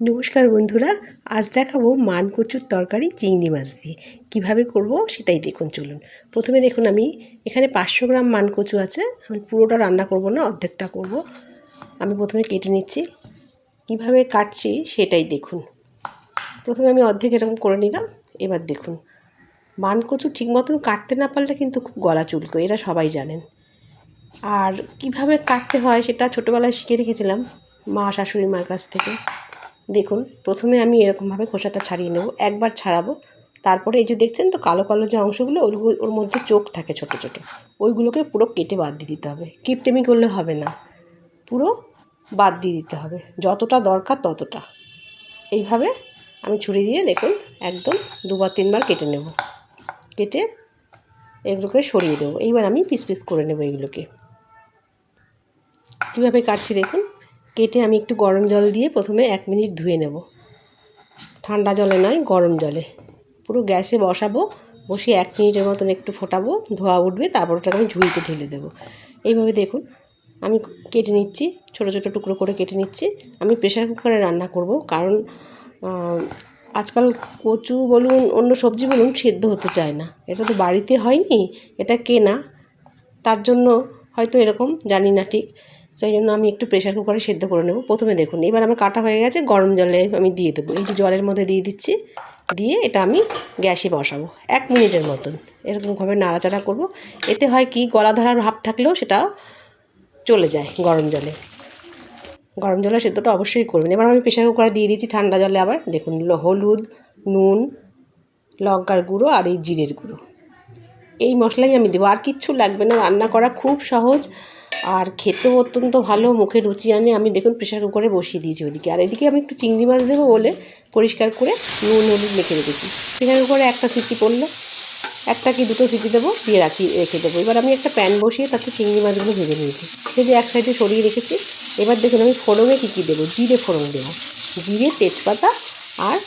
নমস্কার বন্ধুরা, আজ দেখাবো মান কচুর তরকারি চিংড়ি মাছ দিয়ে। কীভাবে করব সেটাই দেখুন, চলুন। প্রথমে দেখুন আমি, এখানে পাঁচশো গ্রাম মান কচু আছে। আমি পুরোটা রান্না করব না, অর্ধেকটা করব। আমি প্রথমে কেটে নিচ্ছি। কীভাবে কাটছি সেটাই দেখুন। প্রথমে আমি অর্ধেক এরকম করে নিলাম। এবার দেখুন মান কচু ঠিক মতন কাটতে না পারলে কিন্তু খুব গলা চুলকো এরা সবাই জানেন। আর কীভাবে কাটতে হয় সেটা ছোটোবেলায় শিখে রেখেছিলাম মা শাশুড়ি মার কাছ থেকে। দেখুন, প্রথমে আমি এরকমভাবে খোসাটা ছাড়িয়ে নেব, একবার ছাড়াবো। তারপরে এই যে দেখছেন তো, কালো কালো যে অংশগুলো ওইগুলো ওর মধ্যে চোখ থাকে ছোট ছোট। ওইগুলোকে পুরো কেটে বাদ দিয়ে দিতে হবে। কিপটেমি করলে হবে না। পুরো বাদ দিয়ে দিতে হবে। যতটা দরকার ততটা। এইভাবে আমি ছুরি দিয়ে দেখুন, একদম দুবার তিনবার কেটে নেব। কেটে এগুলোকে সরিয়ে দেবো। এইবার আমি পিস পিস করে নেব এগুলোকে। কীভাবে কাটছি দেখুন। কেটে আমি একটু গরম জল দিয়ে প্রথমে এক মিনিট ধুয়ে নেব। ঠান্ডা জলে নয়, গরম জলে। পুরো গ্যাসে বসাবো বসিয়ে এক মিনিটের মতন একটু ফোটাবো, ধোয়া উঠবে, তারপর ওটাকে আমি ঝুড়িতে ঢেলে দেবো। এইভাবে দেখুন, আমি কেটে নিচ্ছি, ছোটো ছোটো টুকরো করে কেটে নিচ্ছি। আমি প্রেশার কুকারে রান্না করব, কারণ আজকাল কচু বলুন, অন্য সবজি বলুন, সেদ্ধ হতে চায় না। এটা তো বাড়িতে হয়নি, এটা কেনা। তার জন্য হয়তো এরকম, জানি না ঠিক। সেই জন্য আমি একটু প্রেশার কুকারে সেদ্ধ করে নেব। প্রথমে দেখুন, এবার আমার কাটা হয়ে গেছে, গরম জলে আমি দিয়ে দেবো। এই যে জলের মধ্যে দিয়ে দিচ্ছি, দিয়ে এটা আমি গ্যাসে বসাবো, এক মিনিটের মতন। এরকমভাবে নাড়াচাড়া করব। এতে হয় কি গলা ধরার ভাব থাকলেও সেটা চলে যায় গরম জলে। গরম জলে সেদ্ধটা অবশ্যই করবেন। এবার আমি প্রেশার কুকারে দিয়ে দিচ্ছি ঠান্ডা জলে আবার। দেখুন হলুদ, নুন, লঙ্কার গুঁড়ো আর এই জিরের গুঁড়ো। এই মশলাই আমি দেবো। আর কিচ্ছু লাগবে না। রান্না করা খুব সহজ। আর খেতেও অত্যন্ত ভালো, মুখে রুচি আনে। আমি দেখুন প্রেশার কুকারে বসিয়ে দিয়েছি ওদিকে। আর এদিকে আমি একটু চিংড়ি মাছ দেবো বলে পরিষ্কার করে নুন হলুদ মেখে রেখেছি। প্রেশার কুকারে একটা সিটি পড়ল, একটা কি দুটো সিটি দেবো দিয়ে রাখি, রেখে দেবো। এবার আমি একটা প্যান বসিয়ে তাতে চিংড়ি মাছগুলো ভেজে নিয়েছি। ভেজে এক সাইডে সরিয়ে রেখেছি। এবার দেখুন আমি ফোড়নে কী কী দেবো? জিরে ফোড়ন দেবো, জিরে, তেজপাতা আর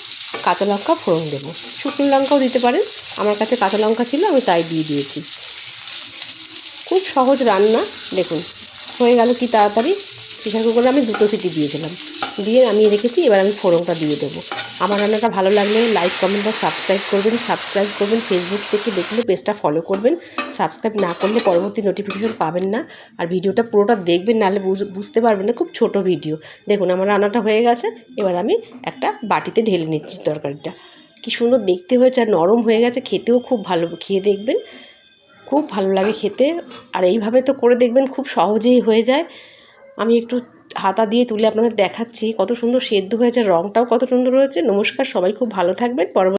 কাঁচা লঙ্কা ফোড়ন দেবো। শুকনো লঙ্কাও দিতে পারেন। আমার কাছে কাঁচা লঙ্কা ছিল, আমি তাই দিয়ে দিয়েছি। সহজ রান্না, দেখুন, হয়ে গেল কি তাড়াতাড়ি। প্রেশার কুকারে আমি দুটো সিটি দিয়েছিলাম। দিয়ে আমি রেখেছি, এবার আমি ফোড়নটা দিয়ে দেবো। আমার রান্নাটা ভালো লাগলে লাইক কমেন্ট বা সাবস্ক্রাইব করবেন। সাবস্ক্রাইব করবেন ফেসবুক থেকে দেখলে পেজটা ফলো করবেন। সাবস্ক্রাইব না করলে পরবর্তী নোটিফিকেশন পাবেন না। আর ভিডিওটা পুরোটা দেখবেন, নাহলে বুঝতে পারবেন না, খুব ছোট ভিডিও দেখুন, আমার রান্নাটা হয়ে গেছে। এবার আমি একটা বাটিতে ঢেলে নিচ্ছি তরকারিটা। কি সুন্দর দেখতে হয়েছে আর নরম হয়ে গেছে, খেতেও খুব ভালো, খেয়ে দেখবেন। খুব ভালো লাগে খেতে। আর এইভাবে তো করে দেখবেন খুব সহজেই হয়ে যায়। আমি একটু হাতা দিয়ে তুলে আপনাদের দেখাচ্ছি কত সুন্দর সেদ্ধ হয়েছে রঙটাও কত সুন্দর হয়েছে। নমস্কার, সবাই খুব ভালো থাকবেন। পরবর্তী